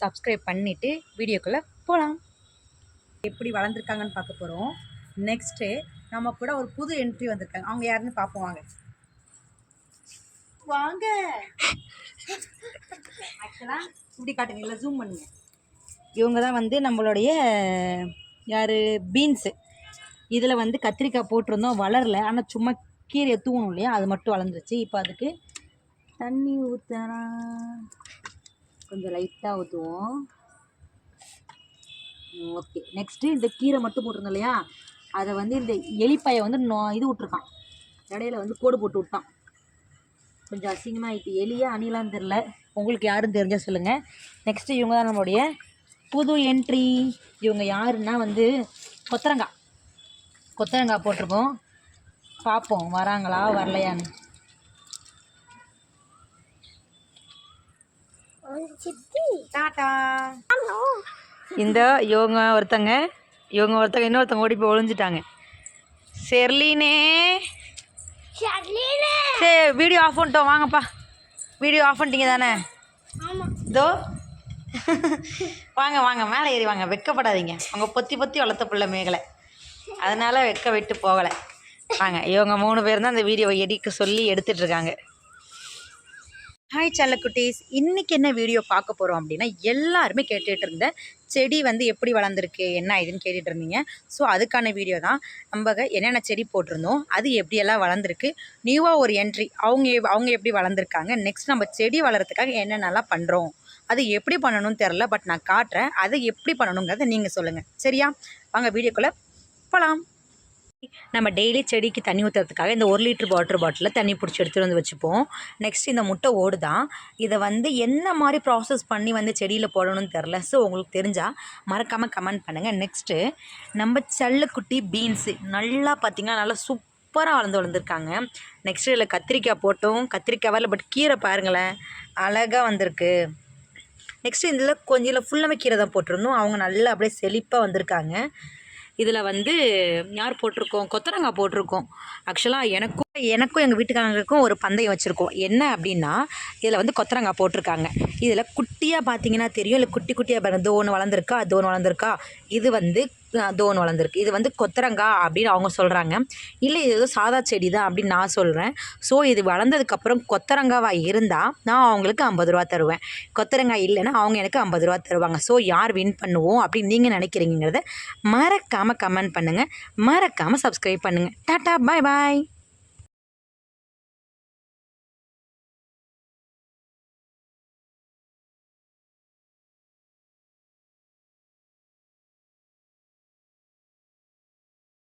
Subscribe பண்ணிவிட்டு வீடியோக்குள்ளே போகலாம் எப்படி வளர்ந்துருக்காங்கன்னு பார்க்க போகிறோம் நெக்ஸ்ட்டு நம்ம கூட ஒரு புது என்ட்ரி வந்திருக்காங்க. அவங்க யாருன்னு பார்ப்போம் வாங்க. வாங்க. ஆக்சுவலாக இப்படி காட்டுங்க. இல்லை ஜூம் பண்ணுங்க. இவங்க தான் வந்து நம்மளுடைய யார்? பீன்ஸு இதில் வந்து கத்திரிக்காய் போட்டிருந்தோம். வளரல. ஆனால் சும்மா கீரையை தூணும் இல்லையா? அது மட்டும் வளர்ந்துருச்சு. இப்போ அதுக்கு தண்ணி ஊற்றலாம் கொஞ்சம் லைட்டாக ஊற்றுவோம் ஓகே நெக்ஸ்ட்டு இந்த கீரை மட்டும் போட்டிருந்தோம் இல்லையா? அதை வந்து இந்த எலிப்பாயை வந்து நோ இது விட்ருக்கான் இடையில வந்து கோடு போட்டு விட்டான். கொஞ்சம் அசிங்கமாக ஆயிட்டு எலியா அணிலான்னு தெரில உங்களுக்கு யாரும் தெரிஞ்சால் சொல்லுங்கள் நெக்ஸ்ட்டு இவங்க தான் நம்மளுடைய புது என்ட்ரி இவங்க யாருன்னா வந்து கொத்தரங்காய் கொத்தரங்காய் போட்டிருக்கோம். பார்ப்போம் வராங்களா வரலையான்னு. டாட்டா இந்த இவங்க ஒருத்தங்க இவங்க ஒருத்தங்க இன்னொருத்தங்க ஓடி போய் ஒளிஞ்சிட்டாங்க. செர்லினே. சரி வீடியோ ஆஃப் பண்ணிட்டோம் வாங்கப்பா. வீடியோ ஆஃப் பண்ணிட்டீங்க தானே? இதோ. வாங்க வாங்க மேலே ஏறி வாங்க வெக்கப்படாதீங்க. அவங்க பொத்தி பொத்தி வளர்த்த பிள்ளை மேகலை. அதனால் வெக்க விட்டு போகலை. வாங்க இவங்க மூணு பேர் தான் அந்த வீடியோவை எடுக்க சொல்லி எடுத்துட்டு இருக்காங்க. ஹாய் செல்லக்குட்டீஸ். இன்றைக்கி என்ன வீடியோ பார்க்க போகிறோம் அப்படின்னா எல்லாருமே கேட்டுட்டு இருந்த செடி வந்து எப்படி வளர்ந்துருக்கு என்ன இதுன்னு கேட்டுட்டு இருந்தீங்க. ஸோ அதுக்கான வீடியோ தான். நம்ம என்னென்ன செடி போட்டிருந்தோம் அது எப்படியெல்லாம் வளர்ந்துருக்கு நியூவாக ஒரு என்ட்ரி அவங்க அவங்க எப்படி வளர்ந்துருக்காங்க நெக்ஸ்ட் நம்ம செடி வளர்கிறதுக்காக என்னென்னலாம் பண்ணுறோம் அது எப்படி பண்ணணும்னு தெரில பட் நான் காட்டுறேன் அதை எப்படி பண்ணணுங்கிறத நீங்கள் சொல்லுங்கள் சரியா? வாங்க வீடியோக்குள்ளே போகலாம் நம்ம டெய்லி செடிக்கு தண்ணி ஊற்றுறதுக்காக இந்த ஒரு லிட்டர் வாட்டர் பாட்டிலில் தண்ணி பிடிச்சி எடுத்துகிட்டு வந்து வச்சுப்போம். நெக்ஸ்ட் இந்த முட்டை ஓடு தான் இதை வந்து என்ன மாதிரி ப்ராசஸ் பண்ணி வந்து செடியில் போடணும்னு தெரில ஸோ உங்களுக்கு தெரிஞ்சால் மறக்காமல் கமெண்ட் பண்ணுங்கள் நெக்ஸ்ட்டு நம்ம சல்லுக்குட்டி பீன்ஸு நல்லா பார்த்திங்கன்னா நல்லா சூப்பராக வளர்ந்து வளர்ந்துருக்காங்க. நெக்ஸ்ட்டு இதில் கத்திரிக்காய் போட்டோம். கத்திரிக்காய் வரல பட் கீரை பாருங்களேன். அழகாக வந்திருக்கு. நெக்ஸ்ட்டு இதில் கொஞ்சம் இதில் ஃபுல்லாமே கீரை தான் போட்டிருந்தோம். அவங்க நல்லா அப்படியே செழிப்பாக வந்திருக்காங்க. இதில் வந்து யார் போட்டிருக்கோம்? கொத்தரங்காய் போட்டிருக்கோம். ஆக்சுவலாக எனக்கும் எனக்கும் எங்கள் வீட்டுக்காரங்களுக்கும் ஒரு பந்தயம் வச்சுருக்கோம். என்ன அப்படின்னா இதில் வந்து கொத்தரங்காய் போட்டிருக்காங்க. இதில் குட்டியாக பார்த்தீங்கன்னா தெரியும். இல்லை குட்டி குட்டியாக பாருங்க. தோன் வளர்ந்துருக்கா? தோன் வளர்ந்துருக்கா? இது வந்து தோன் வளர்ந்துருக்கு. இது வந்து கொத்தரங்காய் அப்படின்னு அவங்க சொல்கிறாங்க இல்லை இது ஏதோ சாதா செடி தான் அப்படின்னு நான் சொல்கிறேன் ஸோ இது வளர்ந்ததுக்கப்புறம் கொத்தரங்காவாக இருந்தால் நான் அவங்களுக்கு ஐம்பது ரூபா தருவேன். கொத்தரங்காய் இல்லைன்னா அவங்க எனக்கு ஐம்பது ரூபா தருவாங்க. ஸோ யார் வின் பண்ணுவோம் அப்படின்னு நீங்கள் நினைக்கிறீங்கிறத மறக்காமல் கமெண்ட் பண்ணுங்கள் மறக்காமல் சப்ஸ்கிரைப் பண்ணுங்கள் டாட்டா பாய் பாய்